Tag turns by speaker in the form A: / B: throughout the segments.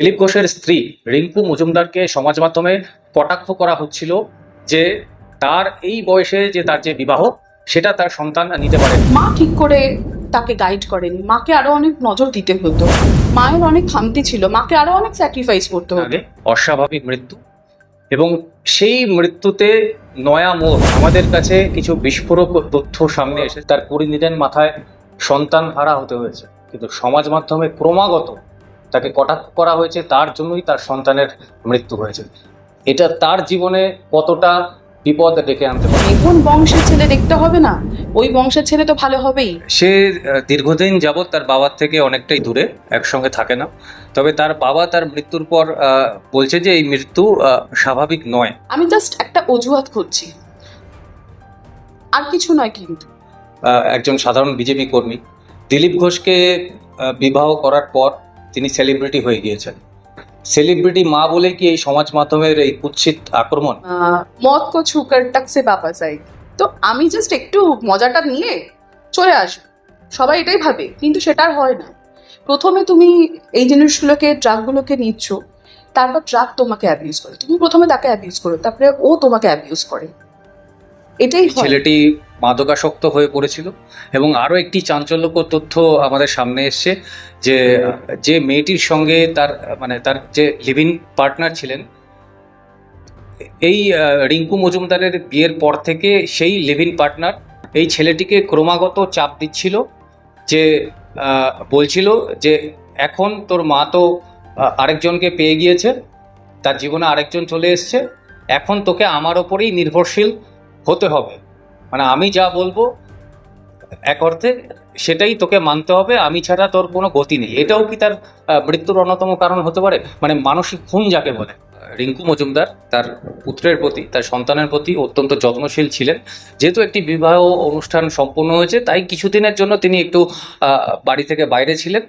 A: দিলীপ ঘোষের স্ত্রী রিঙ্কু মজুমদারকে সমাজ মাধ্যমে কটাক্ষ করা হচ্ছিল যে তার এই বয়সে যে তার যে বিবাহ সেটা তার সন্তান নিতে পারে।
B: মা ঠিক করে তাকে গাইড করেনি। মাকে আরও অনেক নজর দিতে হতো। মায়ের অনেক খামতি ছিল। মাকে আরও অনেক স্যাক্রিফাইস করতে হতো।
A: আগে অস্বাভাবিক মৃত্যু এবং সেই মৃত্যুতে নয়া মোড় আমাদের কাছে কিছু বিস্ফোরক তথ্য সামনে এসে তার পরিণীতের মাথায় সন্তান হারা হতে হয়েছে। কিন্তু সমাজ মাধ্যমে ক্রমাগত তাকে কটাক্ষ করা হয়েছে তার জন্যই তার সন্তানের মৃত্যু হয়েছে। এটা তার জীবনে কতটা বিপদ ডেকে আনতে পারে?
B: এখন বংশের ছেলে দেখতে হবে না? ওই বংশের ছেলে তো ভালো হবেই।
A: সে দীর্ঘদিন যাবৎ তার বাবার থেকে অনেকটাই দূরে একসঙ্গে থাকে না। তবে তার বাবা তার মৃত্যুর পর বলছে যে এই মৃত্যু স্বাভাবিক নয়।
B: আমি জাস্ট একটা অজুহাত খুঁজছি। আর কিছু নয় কিন্তু।
A: একজন সাধারণ বিজেপি কর্মী দিলীপ ঘোষকে বিবাহ করার পর তিনি সেলিব্রিটি হয়ে গিয়েছেন। সেলিব্রিটি মা বলে কি এই সমাজ মাধ্যমের এই কুৎসিত আক্রমণ?
B: মত কো ছুকার টাকসে বাবা চাই। তো আমি জাস্ট একটু মজাটা নিয়ে চলে আসব। সবাই এটাই ভাবে কিন্তু সেটা আর হয় না। প্রথমে তুমি এই জিনিসগুলোকে ড্রাগগুলোকে নিচ্ছ তারপর ড্রাগ তোমাকে অ্যাবিউজ করে। তুমি প্রথমে তাকে অ্যাবিউজ করো তারপরে ও তোমাকে অ্যাবিউজ করে। এটাই
A: ছেলেটি মাদকাসক্ত হয়ে পড়েছিল। এবং আরও একটি চাঞ্চল্যকর তথ্য আমাদের সামনে এসছে যে যে মেয়েটির সঙ্গে তার মানে তার যে লিভিং পার্টনার ছিলেন এই রিঙ্কু মজুমদারের বিয়ের পর থেকে সেই লিভিং পার্টনার এই ছেলেটিকে ক্রমাগত চাপ দিচ্ছিল যে বলছিল যে এখন তোর মা তো আরেকজনকে পেয়ে গিয়েছে তার জীবনে আরেকজন চলে এসছে এখন তোকে আমার ওপরেই নির্ভরশীল হতে হবে। মানে আমি যা বলব, এক অর্থে সেটাই তোকে মানতে হবে, আমি ছাড়া তোর কোনো গতি নেই। এটাও কি তার মৃত্যুর অন্যতম কারণ হতে পারে? মানে মানসিক খুন যাকে বলে, রিঙ্কু মজুমদার তার পুত্রের প্রতি, তার সন্তানের প্রতি অত্যন্ত যত্নশীল ছিলেন। যেহেতু একটি বিবাহ অনুষ্ঠান সম্পন্ন হয়েছে, তাই কিছুদিনের জন্য তিনি একটু বাড়ি থেকে বাইরে ছিলেন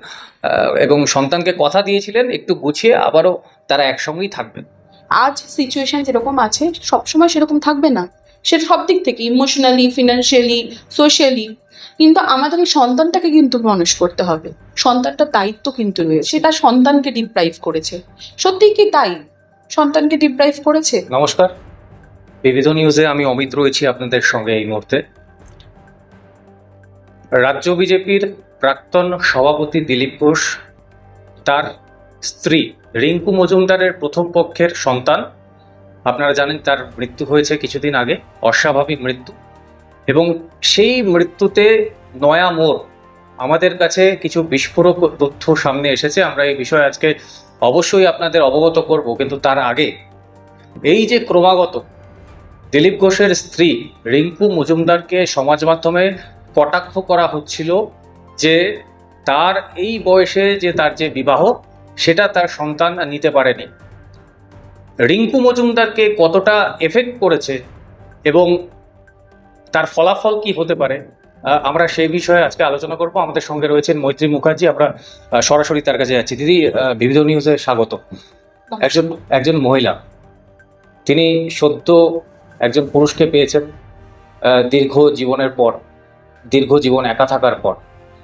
A: এবং সন্তানকে কথা দিয়েছিলেন, একটু গুছিয়ে আবারও তারা একসঙ্গেই থাকবেন।
B: আজ সিচুয়েশন যেরকম আছে, সবসময় সেরকম থাকবে না। সেটা সব দিক থেকে ইমোশনালি ফিনান্সিয়ালি সোশ্যালি কিন্তু আমাদের এই সন্তানটাকে কিন্তু মানুষ করতে হবে। সন্তানটার দায়িত্ব কিন্তু রয়েছে। সেটা সন্তানকে ডিপ্রাইভ করেছে। সত্যিই কি তাই? সন্তানকে ডিপ্রাইভ করেছে?
A: নমস্কার। বিবিধ নিউজে আমি অমিত রয়েছি আপনাদের সঙ্গে এই মুহূর্তে। রাজ্য বিজেপির প্রাক্তন সভাপতি দিলীপ ঘোষ, তার স্ত্রী রিঙ্কু মজুমদারের প্রথম পক্ষের সন্তান। আপনারা জানেন তার মৃত্যু হয়েছে কিছুদিন আগে, অস্বাভাবিক মৃত্যু। এবং সেই মৃত্যুতে নয়া মোড়, আমাদের কাছে কিছু বিস্ফোরক তথ্য সামনে এসেছে। আমরা এই বিষয়ে আজকে অবশ্যই আপনাদের অবগত করব, কিন্তু তার আগে এই যে ক্রমাগত দিলীপ ঘোষের স্ত্রী রিঙ্কু মজুমদারকে সমাজ মাধ্যমে কটাক্ষ করা হচ্ছিল যে তার এই বয়সে যে তার যে বিবাহ, সেটা তার সন্তান নিতে পারেনি। রিঙ্কু মজুমদারকে কতটা এফেক্ট করেছে এবং তার ফলাফল কি হতে পারে আমরা সেই বিষয়ে আজকে আলোচনা করব। আমাদের সঙ্গে রয়েছেন মৈত্রী মুখার্জি আমরা সরাসরি তার কাছে যাচ্ছি। দিদি বিবিধ নিউজে স্বাগত। একজন একজন মহিলা তিনি সদ্য একজন পুরুষকে পেয়েছেন দীর্ঘ জীবনের পর দীর্ঘ জীবন একা থাকার পর।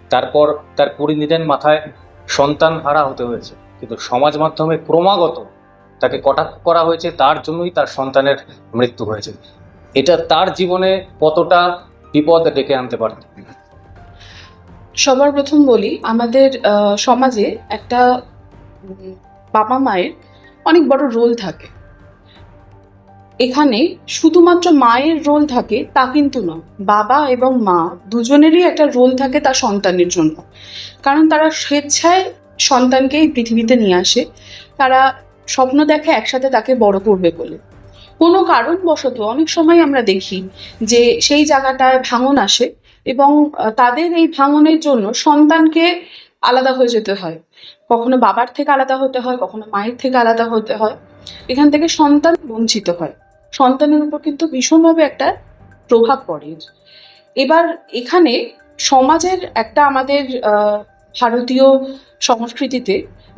A: তারপর তার পরিণীতের মাথায় সন্তান হারা হতে হয়েছে। কিন্তু সমাজ মাধ্যমে ক্রমাগত তাকে কটাক্ষ করা হয়েছে, তার জন্যই তার সন্তানের মৃত্যু হয়েছে। এটা তার জীবনে কতটা বিপদ ডেকে আনতে পারে?
B: সবার প্রথম বলি, আমাদের সমাজে একটা বাবা মায়ের অনেক বড় রোল থাকে। এখানে শুধুমাত্র মায়ের রোল থাকে তা কিন্তু নয়, বাবা এবং মা দুজনেরই একটা রোল থাকে তার সন্তানের জন্য। কারণ তারা স্বেচ্ছায় সন্তানকে এই পৃথিবীতে নিয়ে আসে, তারা স্বপ্ন দেখে একসাথে তাকে বড় করবে বলে। কোনো কারণবশত অনেক সময় আমরা দেখি যে সেই জায়গাটায় ভাঙন আসে এবং তাদের এই ভাঙনের জন্য সন্তানকে আলাদা হয়ে যেতে হয়। কখনো বাবার থেকে আলাদা হতে হয়, কখনো মায়ের থেকে আলাদা হতে হয়। এখান থেকে সন্তান বঞ্চিত হয়। সন্তানের উপর কিন্তু ভীষণভাবে একটা প্রভাব পড়ে। এবার এখানে সমাজের একটা আমাদের ভারতীয় সংস্কৃতিতে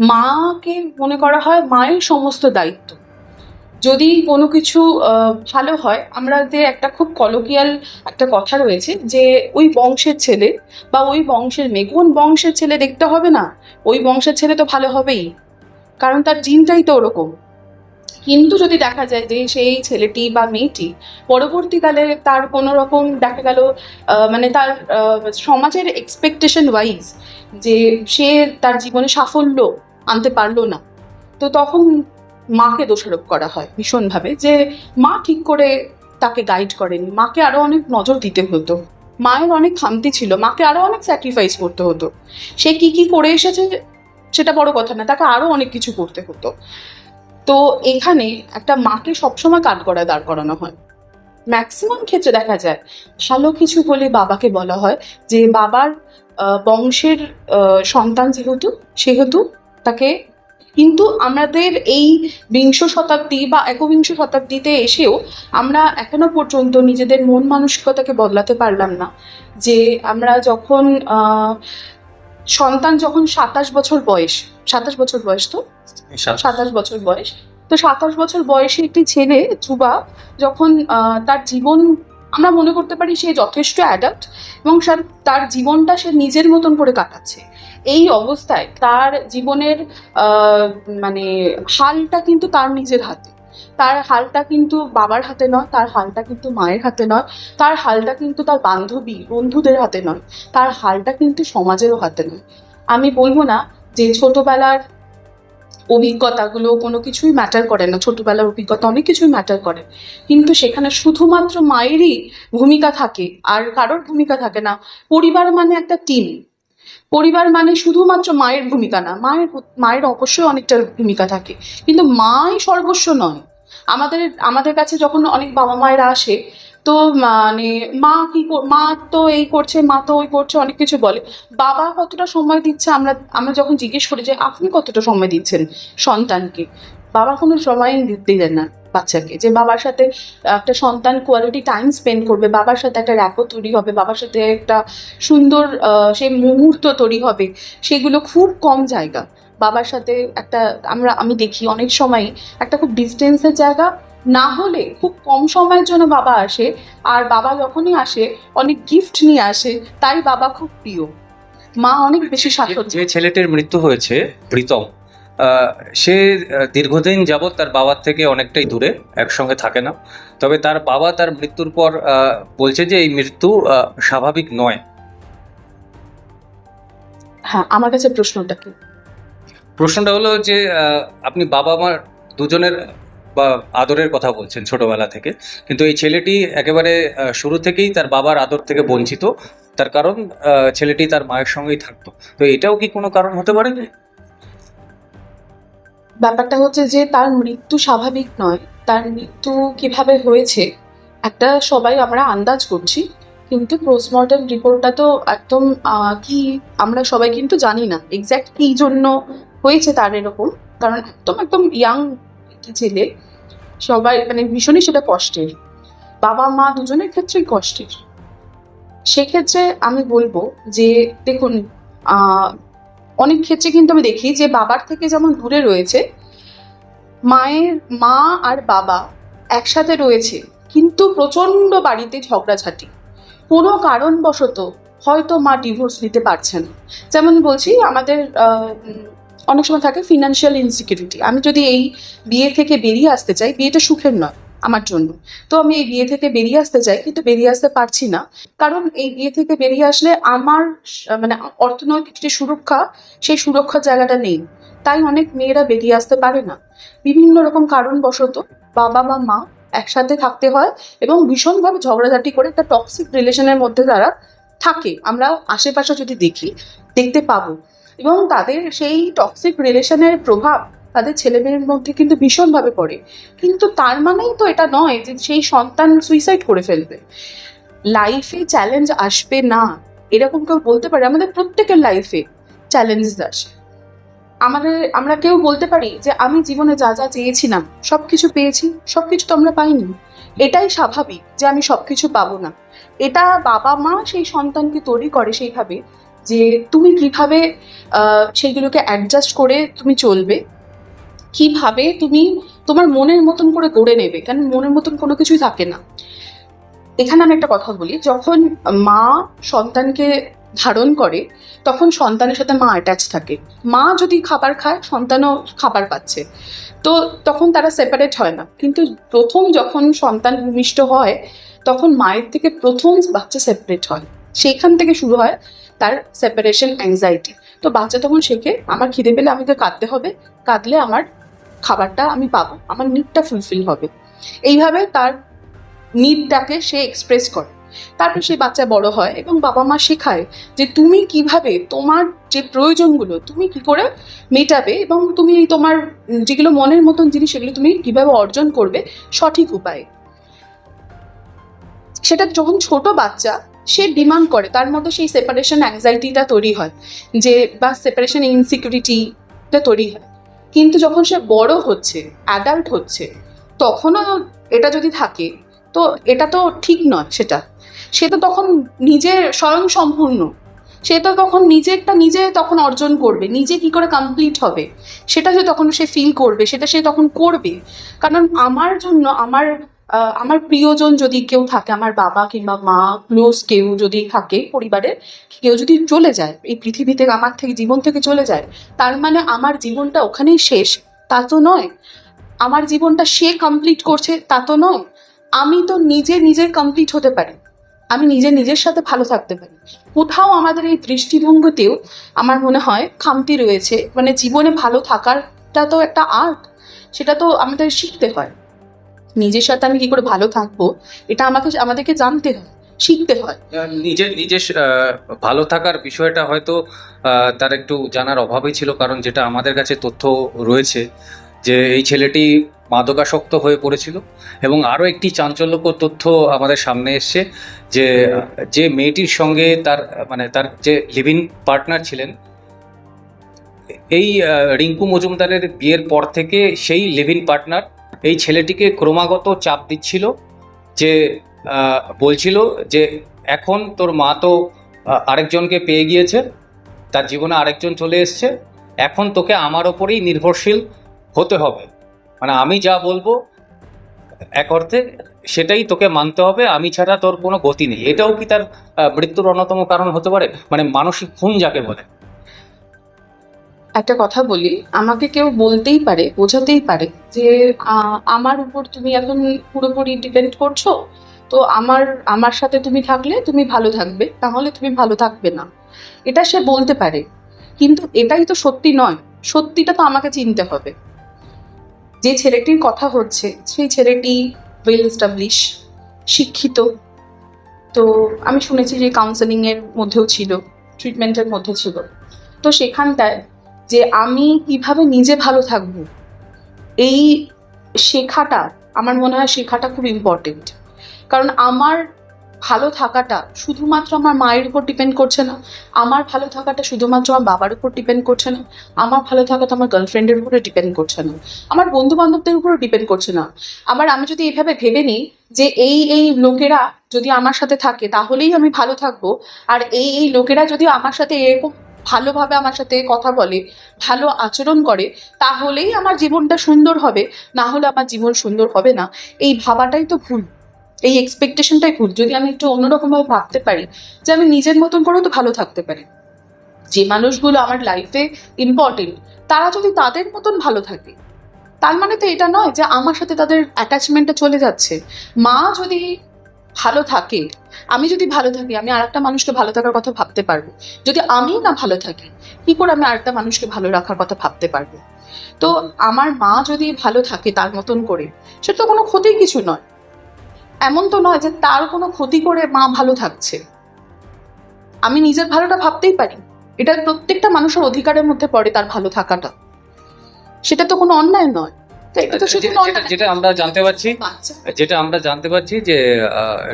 B: মাকে মনে করা হয় মায়ের সমস্ত দায়িত্ব। যদি কোনো কিছু ভালো হয় আমাদের একটা খুব কলোকিয়াল একটা কথা রয়েছে যে ওই বংশের ছেলে বা ওই বংশের মেয়ে, কোন বংশের ছেলে দেখতে হবে না? ওই বংশের ছেলে তো ভালো হবেই। কারণ তার জিনটাই তো ওরকম। কিন্তু যদি দেখা যায় যে সেই ছেলেটি বা মেয়েটি পরবর্তীকালে তার কোনো রকম দেখা গেল মানে তার সমাজের এক্সপেকটেশন ওয়াইজ যে সে তার জীবনে সাফল্য আনতে পারল না। তো তখন মাকে দোষারোপ করা হয় ভীষণভাবে যে মা ঠিক করে তাকে গাইড করেনি। মাকে আরও অনেক নজর দিতে হতো। মায়ের অনেক খামতি ছিল। মাকে আরও অনেক স্যাক্রিফাইস করতে হতো। সে কি কি করে এসেছে সেটা বড় কথা না, তাকে আরও অনেক কিছু করতে হতো। তো এখানে একটা মাকে সবসময় কাঠ গড়ায় দাঁড় করানো হয়। ম্যাক্সিমাম ক্ষেত্রে দেখা যায় ভালো কিছু বলে বাবাকে বলা হয় যে বাবার বংশের সন্তান যেহেতু সেহেতু তাকে কিন্তু আমাদের এই বিংশ শতাব্দী বা একবিংশ শতাব্দীতে এসেও আমরা এখনও পর্যন্ত নিজেদের মন মানসিকতাকে বদলাতে পারলাম না। যে আমরা যখন সন্তান যখন সাতাশ বছর বয়স সাতাশ বছর বয়স তো? সাতাশ। বছর বয়স। তো সাতাশ বছর বয়সে একটি ছেলে যুবা যখন তার জীবন আমরা মনে করতে পারি সে যথেষ্ট অ্যাডাপ্ট এবং তার জীবনটা সে নিজের মতন করে কাটাচ্ছে। এই অবস্থায় তার জীবনের মানে হালটা কিন্তু তার নিজের হাতে। তার হালটা কিন্তু বাবার হাতে নয়, তার হালটা কিন্তু মায়ের হাতে নয়, তার হালটা কিন্তু তার বান্ধবী, বন্ধুদের হাতে নয়, তার হালটা কিন্তু সমাজেরও হাতে নয়। আমি বলব না যে ছোটবেলার অভিজ্ঞতাগুলো কোনো কিছুই ম্যাটার করে না। ছোটবেলার অভিজ্ঞতা অনেক কিছুই ম্যাটার করে। কিন্তু সেখানে শুধুমাত্র মায়েরই ভূমিকা থাকে আর কারোর ভূমিকা থাকে না, পরিবার মানে একটা টিম পরিবার মানে শুধুমাত্র মায়ের ভূমিকা না, মায়ের মায়ের অবশ্যই অনেকটা ভূমিকা থাকে। কিন্তু মাই সর্বস্ব নয়। আমাদের আমাদের কাছে যখন অনেক বাবা মায়েরা আসে তো মানে মা কি মা তো এই করছে, মা তো ওই করছে, অনেক কিছু বলে। বাবা কতটা সময় দিচ্ছে আমরা আমরা যখন জিজ্ঞেস করি যে, আপনি কতটা সময় দিচ্ছেন সন্তানকে? বাবা কোনো সময় দিলেন না বাচ্চাকে। যে বাবার সাথে একটা সন্তান কোয়ালিটি টাইম স্পেন্ড করবে, বাবার সাথে একটা র্যাপো তৈরি হবে, বাবার সাথে একটা সুন্দর সেই মুহূর্ত তৈরি হবে, সেগুলো খুব কম জায়গা। বাবার সাথে একটা, আমরা, আমি দেখি অনেক সময় একটা খুব ডিস্টেন্সের জায়গা না হলে খুব কম সময়ের জন্য বাবা আসে আর বাবা যখনই আসে অনেক গিফট নিয়ে আসে তাই বাবা খুব প্রিয়। মা অনেক বেশি সাথে
A: যে ছেলেটির মৃত্যু হয়েছে প্রীতম সে দীর্ঘদিন যাবৎ তার বাবার থেকে অনেকটাই দূরে একসঙ্গে থাকে না। তবে তার বাবা তার মৃত্যুর পর বলছে যে এই মৃত্যু স্বাভাবিক নয়।
B: হ্যাঁ আমার কাছে প্রশ্নটা কি?
A: প্রশ্নটা হলো যে আপনি বাবা মার দুজনের বা আদরের কথা বলছেন ছোটবেলা থেকে। কিন্তু এই ছেলেটি একেবারে শুরু থেকেই তার বাবার আদর থেকে বঞ্চিত। তার কারণ ছেলেটি তার মায়ের সঙ্গেই থাকতো। তো এটাও কি কোনো কারণ হতে পারে?
B: ব্যাপারটা হচ্ছে যে, তার মৃত্যু স্বাভাবিক নয়। তার মৃত্যু কীভাবে হয়েছে, একটা সবাই আমরা আন্দাজ করছি। কিন্তু পোস্টমর্টম রিপোর্টটা তো একদম কি আমরা সবাই কিন্তু জানি না এক্স্যাক্ট কি জন্য হয়েছে তার এরকম। কারণ একদম একদম ইয়াং ছেলে। সবাই মানে ভীষণই সেটা কষ্টের। বাবা মা দুজনের ক্ষেত্রেই কষ্টের। সেক্ষেত্রে আমি বলব যে, দেখুন অনেক ক্ষেত্রে কিন্তু আমি দেখি যে, বাবার থেকে যেমন দূরে রয়েছে, মায়ের মা আর বাবা একসাথে রয়েছে, কিন্তু প্রচণ্ড বাড়িতে ঝগড়াঝাটি। কোনো কারণবশত হয়তো মা ডিভোর্স নিতে পারছে না। যেমন বলছি, আমাদের অনেক সময় থাকে ফিনান্সিয়াল ইনসিকিউরিটি আমি যদি এই বিয়ে থেকে বেরিয়ে আসতে চাই, বিয়েটা সুখের নয় আমার জন্য। তো আমি এই বিয়ে থেকে বেরিয়ে আসতে চাই, কিন্তু বেরিয়ে আসতে পারছি না। কারণ এই বিয়ে থেকে বেরিয়ে আসলে আমার মানে অর্থনৈতিক যে সুরক্ষা, সেই সুরক্ষার জায়গাটা নেই। তাই অনেক মেয়েরা বেরিয়ে আসতে পারে না। বিভিন্ন রকম কারণবশত বাবা বা মা একসাথে থাকতে হয় এবং ভীষণভাবে ঝগড়াঝাটি করে একটা টক্সিক রিলেশনের মধ্যে তারা থাকে। আমরা আশেপাশে যদি দেখি, দেখতে পাবো। এবং তাদের সেই টক্সিক রিলেশনের প্রভাব তাদের ছেলেমেয়ের মধ্যে কিন্তু ভীষণভাবে পড়ে। কিন্তু তার মানেই তো এটা নয় যে সেই সন্তান সুইসাইড করে ফেলবে। লাইফে চ্যালেঞ্জ আসবে না। এরকম কেউ বলতে পারে, আমাদের প্রত্যেকের লাইফে চ্যালেঞ্জ আসে। আমাদের, আমরা কেউ বলতে পারি যে আমি জীবনে যা যা চেয়েছিলাম সব কিছু পেয়েছি সব কিছু তো আমরা পাইনি। এটাই স্বাভাবিক যে আমি সব কিছু পাবো না। এটা বাবা মা সেই সন্তানকে তৈরি করে সেইভাবে যে তুমি কীভাবে সেইগুলোকে অ্যাডজাস্ট করে তুমি চলবে। কীভাবে তুমি তোমার মনের মতন করে গড়ে নেবে, কারণ মনের মতন কোনো কিছুই থাকে না। এখানে আমি একটা কথা বলি, যখন মা সন্তানকে ধারণ করে, তখন সন্তানের সাথে মা অ্যাটাচ থাকে। মা যদি খাবার খায়, সন্তানও খাবার পাচ্ছে। তো তখন তারা সেপারেট হয় না। কিন্তু প্রথম যখন সন্তান ভূমিষ্ঠ হয়, তখন মায়ের থেকে প্রথম বাচ্চা সেপারেট হয়। সেইখান থেকে শুরু হয় তার সেপারেশন অ্যাংজাইটি তো বাচ্চা তখন শেখে, আমার খিদে পেলে আমাকে কাঁদতে হবে, কাঁদলে আমার খাবারটা আমি পাবো, আমার নিডটা ফুলফিল হবে। এইভাবে তার নিডটাকে সে এক্সপ্রেস করে। তারপর সেই বাচ্চা বড় হয় এবং বাবা মা শেখায় যে তুমি কীভাবে তোমার যে প্রয়োজনগুলো, তুমি কি করে মেটাবে এবং তুমি তোমার যেগুলো মনের মতন জিনিস, সেগুলো তুমি কীভাবে অর্জন করবে সঠিক উপায়ে। সেটা যখন ছোট বাচ্চা সে ডিমান্ড করে, তার মধ্যে সেই সেপারেশন অ্যাংজাইটিটা তৈরি হয়, যে বা সেপারেশন ইনসিকিউরিটিটা তৈরি হয়। কিন্তু যখন সে বড় হচ্ছে অ্যাডাল্ট হচ্ছে, তখনও এটা যদি থাকে, তো এটা তো ঠিক নয় সেটা। সে তো তখন নিজে স্বয়ং সম্পূর্ণ সে তো তখন নিজেরটা নিজে তখন অর্জন করবে, নিজে কি করে কমপ্লিট হবে, সেটা সে তখন সে ফিল করবে, সেটা সে তখন করবে। কারণ আমার জন্য, আমার আমার প্রিয়জন যদি কেউ থাকে, আমার বাবা কিংবা মা ক্লোজ কেউ যদি থাকে পরিবারের কেউ যদি চলে যায়, এই পৃথিবী থেকে, আমার থেকে, জীবন থেকে চলে যায়, তার মানে আমার জীবনটা ওখানেই শেষ। তা তো নয়। আমার জীবনটা সে কমপ্লিট করছে, তা তো নয়। আমি তো নিজে নিজে কমপ্লিট হতে পারি। আমি নিজে নিজের সাথে ভালো থাকতে পারি। কোথাও আমাদের এই দৃষ্টিভঙ্গিতেও আমার মনে হয় খামতি রয়েছে। মানে জীবনে ভালো থাকারটা তো একটা আর্ট সেটা তো আমাদের শিখতে হয়। নিজের সাথে আমি কি করে ভালো থাকব? এটা আমাকে, আমাদেরকে জানতে হয়, শিখতে হয়।
A: নিজের নিজের ভালো থাকার বিষয়টা হয়তো তার একটু জানার অভাবই ছিল, কারণ যেটা আমাদের কাছে তথ্য রয়েছে যে এই ছেলেটি মাদকাসক্ত হয়ে পড়েছিল এবং আরও একটি চাঞ্চল্যকর তথ্য আমাদের সামনে এসছে যে যে মেয়েটির সঙ্গে তার মানে তার যে লিভিং পার্টনার ছিলেন, এই রিঙ্কু মজুমদারের বিয়ের পর থেকে সেই লিভিং পার্টনার এই ছেলেটিকে ক্রমাগত চাপ দিচ্ছিল যে বলছিল যে, এখন তোর মা তো আরেকজনকে পেয়ে গিয়েছে, তার জীবনে আরেকজন চলে এসছে, এখন তোকে আমার ওপরেই নির্ভরশীল হতে হবে। মানে আমি যা বলব এক অর্থে সেটাই তোকে মানতে হবে, আমি ছাড়া তোর কোনো গতি নেই। এটাও কি তার মৃত্যুর অন্যতম কারণ হতে পারে? মানে মানসিক খুন যাকে বলে।
B: একটা কথা বলি, আমাকে কেউ বলতেই পারে, বোঝাতেই পারে যে আমার উপর তুমি এখন পুরোপুরি ডিপেন্ড করছ, তো আমার আমার সাথে তুমি থাকলে তুমি ভালো থাকবে, তাহলে তুমি ভালো থাকবে না। এটা সে বলতে পারে, কিন্তু এটাই তো সত্যি নয়, সত্যিটা তো আমাকে চিনতে হবে। যে ছেলেটির কথা হচ্ছে, সেই ছেলেটি ওয়েল এস্টাবলিশ শিক্ষিত, তো আমি শুনেছি যে কাউন্সেলিংয়ের মধ্যেও ছিল ট্রিটমেন্টের মধ্যে ছিল। তো সেখানটায় যে আমি কীভাবে নিজে ভালো থাকব, এই শেখাটা, আমার মনে হয় শেখাটা খুব ইম্পর্টেন্ট কারণ আমার ভালো থাকাটা শুধুমাত্র আমার মায়ের উপর ডিপেন্ড করছে না, আমার ভালো থাকাটা শুধুমাত্র আমার বাবার উপর ডিপেন্ড করছে না, আমার ভালো থাকাটা আমার গার্লফ্রেন্ডের উপরে ডিপেন্ড করছে না, আমার বন্ধু বান্ধবদের উপরও ডিপেন্ড করছে না। আবার আমি যদি এভাবে ভেবে নিই যে এই এই লোকেরা যদি আমার সাথে থাকে, তাহলেই আমি ভালো থাকব, আর এই এই লোকেরা যদি আমার সাথে এরকম ভালোভাবে আমার সাথে কথা বলে, ভালো আচরণ করে, তাহলেই আমার জীবনটা সুন্দর হবে। না হলে আমার জীবন সুন্দর হবে না। এই ভাবাটাই তো ভুল। এই এক্সপেকটেশনটাই ভুল। যদি আমি একটু অন্যরকমভাবে ভাবতে পারি, যে আমি নিজের মতন করেও তো ভালো থাকতে পারি। যে মানুষগুলো আমার লাইফে ইম্পর্টেন্ট তারা যদি তাদের মতন ভালো থাকে, তার মানে তো এটা নয় যে আমার সাথে তাদের অ্যাটাচমেন্টটা চলে যাচ্ছে। মা যদি ভালো থাকে, আমি যদি ভালো থাকি, আমি আরেকটা মানুষকে ভালো থাকার কথা ভাবতে পারব। যদি আমি না ভালো থাকি, কি করে আমি আর একটা মানুষকে ভালো রাখার কথা ভাবতে পারব? তো আমার মা যদি ভালো থাকে তার মতন করে সেটা তো কোনো ক্ষতির কিছু নয়। এমন তো নয় যে তার কোনো ক্ষতি করে মা ভালো থাকছে। আমি নিজের ভালোটা ভাবতেই পারি। এটা প্রত্যেকটা মানুষের অধিকারের মধ্যে পড়ে তার ভালো থাকাটা। সেটা তো কোনো অন্যায় নয়।
A: যেটা
B: অন্যায়।
A: যেটা আমরা জানতে পারছি যেটা আমরা জানতে পারছি যে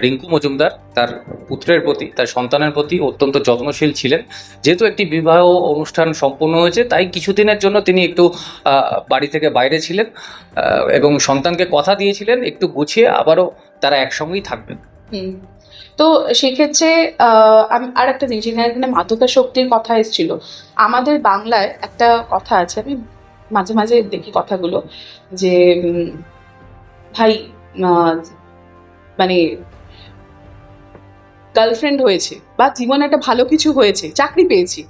A: রিঙ্কু মজুমদার তার পুত্রের প্রতি তার সন্তানের প্রতি অত্যন্ত যত্নশীল ছিলেন। যেহেতু একটি বিবাহ অনুষ্ঠান সম্পন্ন হয়েছে তাই কিছুদিনের জন্য তিনি একটু বাড়ি থেকে বাইরে ছিলেন এবং সন্তানকে কথা দিয়েছিলেন একটু গুছিয়ে আবারও তারা একসঙ্গেই থাকবেন।
B: তো সেক্ষেত্রে আর একটা জিনিস এখানে এখানে মাদকা শক্তির কথা এসেছিল। আমাদের বাংলায় একটা কথা আছে আমি মাঝে মাঝে দেখি কথাগুলো যে ভাই মানে গার্লফ্রেন্ড হয়েছে বা জীবনে একটা ভালো কিছু হয়েছে, চাকরি পেয়েছি,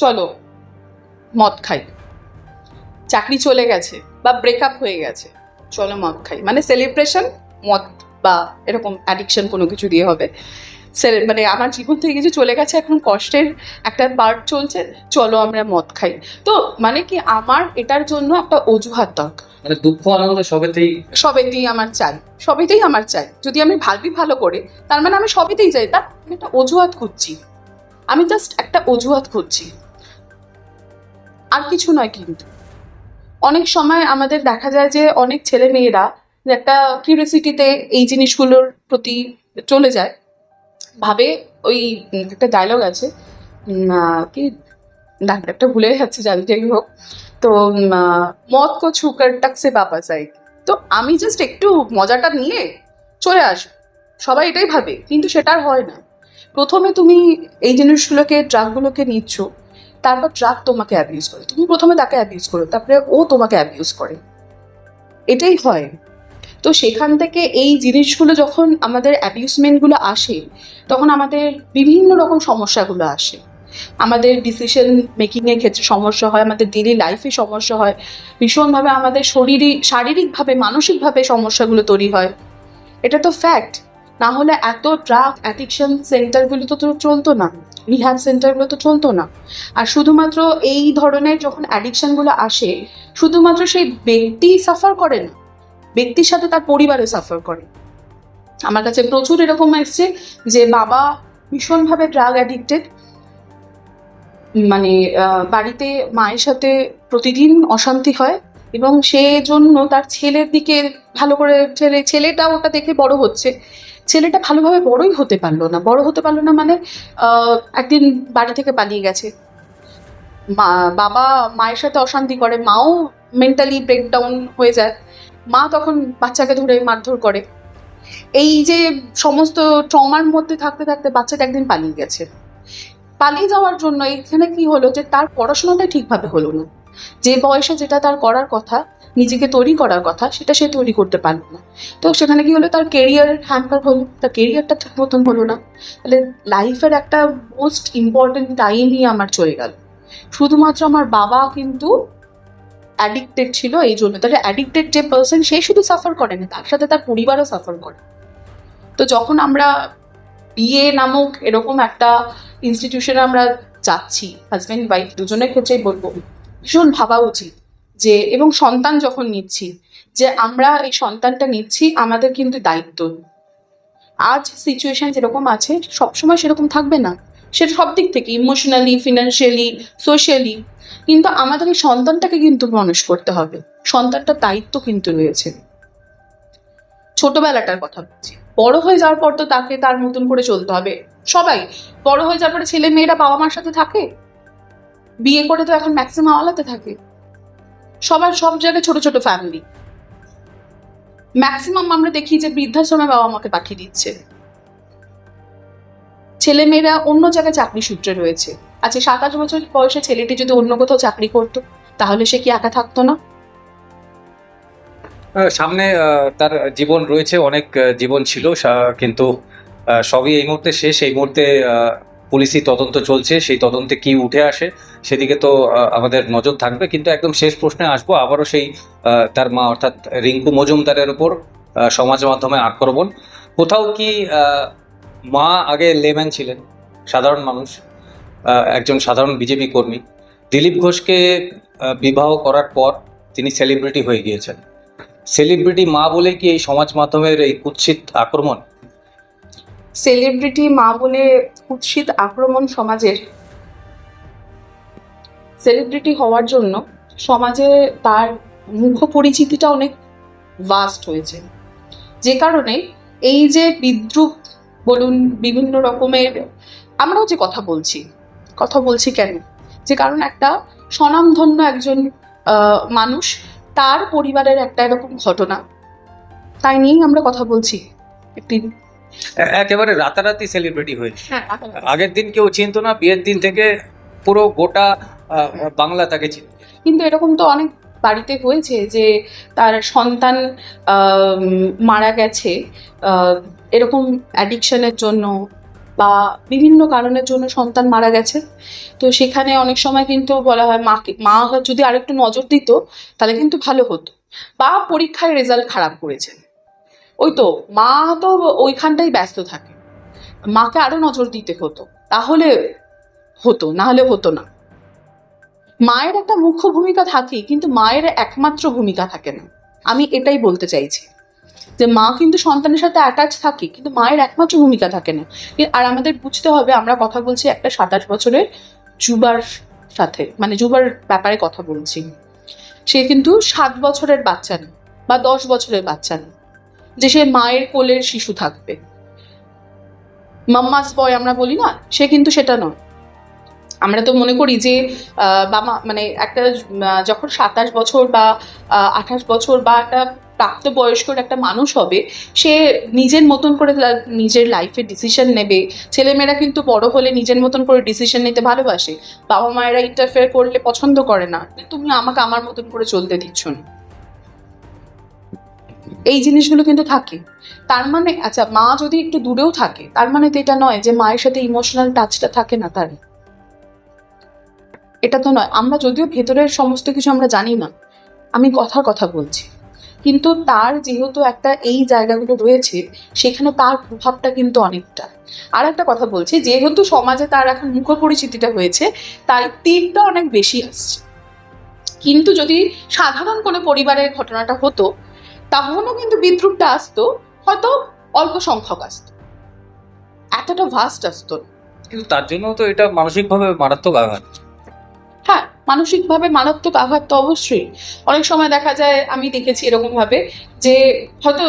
B: চলো মদ খাই। চাকরি চলে গেছে বা ব্রেকআপ হয়ে গেছে, চলো মদ খাই। মানে সেলিব্রেশন মদ বা এরকম অ্যাডিকশন কোনো কিছু দিয়ে হবে। মানে আমার জীবন থেকে কিছু চলে গেছে এখন কষ্টের একটা পার্ট চলছে চলো আমরা মদ খাই। তো মানে কি আমার এটার জন্য একটা অজুহাত দরকার।
A: মানে দুঃখ আনন্দ সবেতেই
B: সবেতেই আমার চাই সবেতেই আমার চাই। যদি আমি ভাবি ভালো করে তার মানে আমি সবেতেই চাই তার একটা অজুহাত খুঁজছি। আমি জাস্ট একটা অজুহাত খুঁজছি। আর কিছু নয় কিন্তু। অনেক সময় আমাদের দেখা যায় যে অনেক ছেলে মেয়েরা যে একটা কিউরিয়াসিটিতে এই জিনিসগুলোর প্রতি চলে যায়। ভাবে ওই একটা ডায়লগ আছে কি ডায়লগটা ভুলে যাচ্ছে যাই হোক। তো মদ কো ছুকার টাকসে বাপা চাই তো আমি জাস্ট একটু মজাটা নিয়ে চলে আসব সবাই এটাই ভাবে, কিন্তু সেটা আর হয় না। প্রথমে তুমি এই জিনিসগুলোকে ড্রাগগুলোকে নিচ্ছ, তারপর ড্রাগ তোমাকে অ্যাবিউজ করে। তুমি প্রথমে তাকে অ্যাবিউজ করো, তারপরে ও তোমাকে অ্যাবিউজ করে। এটাই হয়। তো সেখান থেকে এই জিনিসগুলো যখন আমাদের অ্যাবিউসমেন্টগুলো আসে, তখন আমাদের বিভিন্ন রকম সমস্যাগুলো আসে। আমাদের ডিসিশন মেকিংয়ের ক্ষেত্রে সমস্যা হয়, আমাদের ডেলি লাইফে সমস্যা হয়, ভীষণভাবে আমাদের শরীরে, শারীরিকভাবে, মানসিকভাবে সমস্যাগুলো তৈরি হয়। এটা তো ফ্যাক্ট না হলে এত ড্রাগ অ্যাডিকশন সেন্টারগুলো তো চলতো না রিহ্যাব সেন্টারগুলো তো চলতো না। আর শুধুমাত্র এই ধরনের যখন অ্যাডিকশানগুলো আসে, শুধুমাত্র সেই ব্যক্তি সাফার করে না ব্যক্তির সাথে তার পরিবারে সাফার করে। আমার কাছে প্রচুর এরকম এসছে যে বাবা ভীষণভাবে ড্রাগ অ্যাডিক্টেড মানে বাড়িতে মায়ের সাথে প্রতিদিন অশান্তি হয় এবং সে জন্য তার ছেলের দিকে ভালো করে ছেলে, ছেলেটা ওটা দেখে বড় হচ্ছে। ছেলেটা ভালোভাবে বড়ই হতে পারল না। বড় হতে পারল না মানে একদিন বাড়ি থেকে পালিয়ে গেছে। মা, বাবা মায়ের সাথে অশান্তি করে, মাও মেন্টালি ব্রেকডাউন হয়ে যায়। মা তখন বাচ্চাকে ধরে মারধর করে। এই যে সমস্ত ট্রমার মধ্যে থাকতে থাকতে বাচ্চাটা একদিন পালিয়ে গেছে। পালিয়ে যাওয়ার জন্য এখানে কি হলো যে তার পড়াশোনাটা ঠিকভাবে হলো না। যে বয়সে যেটা তার করার কথা, নিজেকে তৈরি করার কথা, সেটা সে তৈরি করতে পারল না। তো সেখানে কি হলো? তার কেরিয়ার হ্যাম্পার হলো, তার কেরিয়ারটা ঠিক মতন হলো না। তাহলে লাইফের একটা মোস্ট ইম্পর্টেন্ট টাইমই আমার চলে গেল। শুধুমাত্র আমার বাবা কিন্তু অ্যাডিক্টেড ছিল এই জন্য। তাহলে অ্যাডিক্টেড যে পার্সন সে শুধু সাফার করে না, তার সাথে তার পরিবারও সাফার করে। তো যখন আমরা বিয়ে নামক এরকম একটা ইনস্টিটিউশনে আমরা যাচ্ছি হাজব্যান্ড ওয়াইফ দুজনের ক্ষেত্রেই বলব, ভীষণ ভাবা উচিত যে, এবং সন্তান যখন নিচ্ছি, যে আমরা এই সন্তানটা নিচ্ছি, আমাদের কিন্তু দায়িত্ব। আজ সিচুয়েশন যেরকম আছে, সবসময় সেরকম থাকবে না। সেটা সব দিক থেকে ইমোশনালি ফিনান্সিয়ালি সোশ্যালি কিন্তু আমাদের এই সন্তানটাকে কিন্তু মানুষ করতে হবে। সন্তানটার দায়িত্ব কিন্তু রয়েছে। ছোটবেলাটার কথা বলছি। বড় হয়ে যাওয়ার পর তো তাকে তার মতন করে চলতে হবে। সবাই বড় হয়ে যাওয়ার পরে ছেলে মেয়েরা বাবা মার সাথে থাকে? বিয়ে করে তো এখন ম্যাক্সিমাম আলাদা থাকে। সবার সব জায়গায় ছোট ছোট ফ্যামিলি ম্যাক্সিমাম আমরা দেখি যে বৃদ্ধাশ্রমে বাবা মাকে পাঠিয়ে দিচ্ছে। ছেলে মেয়েরা অন্য জায়গায় চাকরি সূত্রে রয়েছে। আচ্ছা সাত আট বছর বয়সে ছেলেটি যদি অন্য কোথাও চাকরি করতো তাহলে সে কি একা থাকতো না?
A: সামনে তার জীবন রয়েছে অনেক জীবন ছিল কিন্তু সবই এই মুহূর্তে শেষ। এই মুহূর্তে পুলিশি তদন্ত চলছে সেই তদন্তে কি উঠে আসে সেদিকে তো আমাদের নজর থাকবে। কিন্তু একদম শেষ প্রশ্নে আসব আবারও সেই তার মা অর্থাৎ রিঙ্কু মজুমদারের আহ, সমাজ মাধ্যমে আক্রমণ। কোথাও কি মা আগে লেম্যান ছিলেন, সাধারণ মানুষ একজন সাধারণ বিজেপি কর্মী। দিলীপ ঘোষকে বিবাহ করার পর তিনি সেলিব্রিটি হয়ে গিয়েছেন। সেলিব্রিটি মা বলে কি এই সমাজ মাধ্যমের এই কুৎসিত আক্রমণ?
B: সেলিব্রিটি মা বলে কুৎসিত আক্রমণ সমাজের। সেলিব্রিটি হওয়ার জন্য সমাজে তার মুখ পরিচিতিটা অনেক ভাস্ট হয়েছে। যে কারণে এই যে বিদ্রুপ বলুন বিভিন্ন রকমের আমরাও যে কথা বলছি কথা বলছি কেন? যে কারণ একটা স্বনামধন্য একজন মানুষ তার পরিবারের একটা এরকম ঘটনা। তাই নিয়েই আমরা কথা বলছি একটি।
A: একেবারে রাতারাতি সেলিব্রিটি হয়েছে
B: হ্যাঁ
A: আগের দিন কেউ চিনতো না বিয়ের দিন থেকে পুরো গোটা বাংলা তাকে চিনত।
B: কিন্তু এরকম তো অনেক বাড়িতে হয়েছে যে তার সন্তান মারা গেছে এরকম অ্যাডিকশনের জন্য বা বিভিন্ন কারণের জন্য সন্তান মারা গেছে। তো সেখানে অনেক সময় কিন্তু বলা হয় মাকে, মা যদি আরেকটু নজর দিত, তাহলে কিন্তু ভালো হতো। বা পরীক্ষায় রেজাল্ট খারাপ করেছে। ওই তো, মা তো ওইখানটাই ব্যস্ত থাকে। মাকে আরও নজর দিতে হতো। তাহলে হতো না হলে হতো না। মায়ের একটা মুখ্য ভূমিকা থাকে, কিন্তু মায়ের একমাত্র ভূমিকা থাকে না। আমি এটাই বলতে চাইছি যে মা কিন্তু সন্তানের সাথে অ্যাটাচ থাকে, কিন্তু মায়ের একমাত্র ভূমিকা থাকে না। আর আমাদের বুঝতে হবে, আমরা কথা বলছি একটা সাতাশ বছরের যুবার সাথে মানে যুবার ব্যাপারে কথা বলছি। সে কিন্তু সাত বছরের বাচ্চা না, বা দশ বছরের বাচ্চা না, যে সে মায়ের কোলের শিশু থাকবে। মাম্মাস বয় আমরা বলি না, সে কিন্তু সেটা নয়। আমরা তো মনে করি যে বাবা মানে একটা যখন সাতাশ বছর বা আঠাশ বছর বা একটা প্রাপ্তবয়স্কর একটা মানুষ হবে, সে নিজের মতন করে নিজের লাইফে ডিসিশন নেবে। ছেলেমেয়েরা কিন্তু বড় হলে নিজের মতন করে ডিসিশন নিতে ভালোবাসে। বাবা মায়েরা ইন্টারফেয়ার করলে পছন্দ করে না। তুমি আমাকে আমার মতন করে চলতে দিচ্ছ না। এই জিনিসগুলো কিন্তু থাকে। তার মানে আচ্ছা মা যদি একটু দূরেও থাকে, তার মানে তো এটা নয় যে মায়ের সাথে ইমোশনাল টাচটা থাকে না তার। এটা তো নয়। আমরা যদিও ভেতরের সমস্ত কিছু আমরা জানি না, আমি কথার কথা বলছি। কিন্তু তার যেহেতু একটা এই জায়গাগুলো রয়েছে, সেখানে তার প্রভাবটা কিন্তু অনেকটা। আর একটা কথা বলছি, যেহেতু সমাজে তার এখন মুখ পরিচিতিটা হয়েছে, তাই তীরটা অনেক বেশি আসছে। কিন্তু যদি সাধারণ কোনো পরিবারের ঘটনাটা হতো, তাহলেও কিন্তু বিদ্রুপটা আসতো, হয়তো অল্প সংখ্যক আসতো। এতটা ভাস্ট আসতো
A: কিন্তু তার জন্য তো এটা মানসিকভাবে মারাত্মক আঘাত।
B: মানসিকভাবে মারাত্মক আঘাত তো অবশ্যই। অনেক সময় দেখা যায়, আমি দেখেছি এরকমভাবে যে হয়তো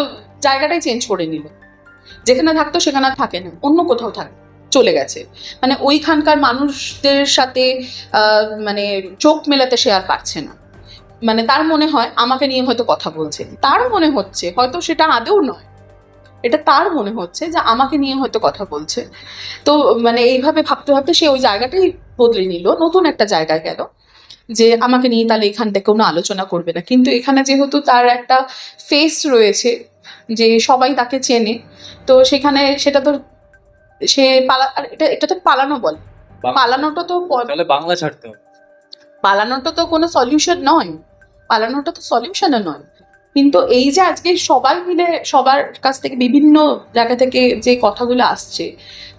B: জায়গাটাই চেঞ্জ করে নিল। যেখানে থাকতো সেখানে থাকে না, অন্য কোথাও থাকে, চলে গেছে। মানে ওইখানকার মানুষদের সাথে মানে চোখ মেলাতে সে আর পারছে না। মানে তার মনে হয়, আমাকে নিয়ে হয়তো কথা বলছে। তার মনে হচ্ছে, হয়তো সেটা আদৌ নয়। এটা তার মনে হচ্ছে যে আমাকে নিয়ে হয়তো কথা বলছে। তো মানে এইভাবে ভাবতে ভাবতে সে ওই জায়গাটাই বদলে নিল, নতুন একটা জায়গায় গেল। যে আমাকে নিয়ে তাহলে এখান থেকে কোনো আলোচনা করবে না। কিন্তু এখানে যেহেতু তার একটা ফেস রয়েছে যে সবাই তাকে চেনে তো সেখানে সেটা তো সে পালা এটা এটা তো পালানো বলে। পালানোটা তো
A: তাহলে বাংলা ছাড়তে হবে।
B: পালানোটা তো কোনো সলিউশন নয়। পালানোটা তো সলিউশনও নয়। কিন্তু এই যে আজকে সবাই মিলে সবার কাছ থেকে বিভিন্ন জায়গা থেকে যে কথাগুলো আসছে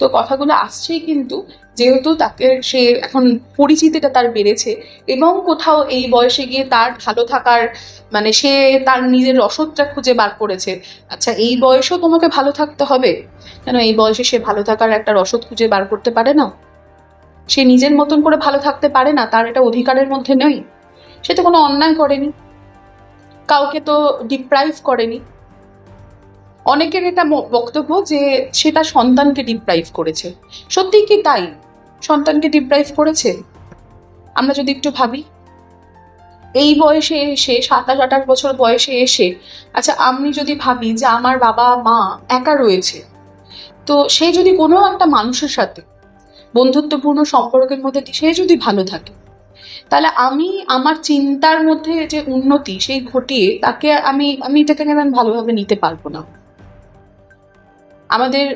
B: তো কথাগুলো আসছেই কিন্তু যেহেতু তাকে সে এখন পরিচিতিটা তার বেড়েছে এবং কোথাও এই বয়সে গিয়ে তার ভালো থাকার মানে সে তার নিজের রসদটা খুঁজে বার করেছে। আচ্ছা এই বয়সেও তোমাকে ভালো থাকতে হবে? কেন এই বয়সে সে ভালো থাকার একটা রসদ খুঁজে বার করতে পারে না? সে নিজের মতন করে ভালো থাকতে পারে না, তার এটা অধিকারের মধ্যে নেই। সে তো কোনো অন্যায় করেনি। কাউকে তো ডিপ্রাইভ করেনি। অনেকের এটা বক্তব্য যে সে তার সন্তানকে ডিপ্রাইভ করেছে। সত্যিই কি তাই? সন্তানকে ডিপ্রাইভ করেছে? আমরা যদি একটু ভাবি, এই বয়সে এসে, সাতাশ, আঠাশ বছর বয়সে এসে আচ্ছা আমি যদি ভাবি যে আমার বাবা, মা একা রয়েছে, তো সে যদি কোনো একটা মানুষের সাথে বন্ধুত্বপূর্ণ সম্পর্কের মধ্যে সে যদি ভালো থাকে, তাহলে আমি আমার চিন্তার মধ্যে যে উন্নতি, সেই ঘটিয়ে তাকে আমি আমি এটাকে কেন ভালোভাবে নিতে পারব না? আমাদের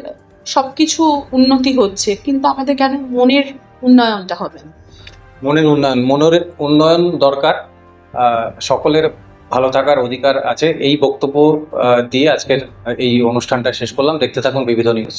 B: সব কিছু উন্নতি হচ্ছে, কিন্তু আমাদের কেন মনের উন্নয়নটা হবে
A: মনের উন্নয়ন মনের উন্নয়ন দরকার সকলের ভালো থাকার অধিকার আছে। এই বক্তব্য দিয়ে আজকের এই অনুষ্ঠানটা শেষ করলাম। দেখতে থাকুন বিবিধ নিউজ।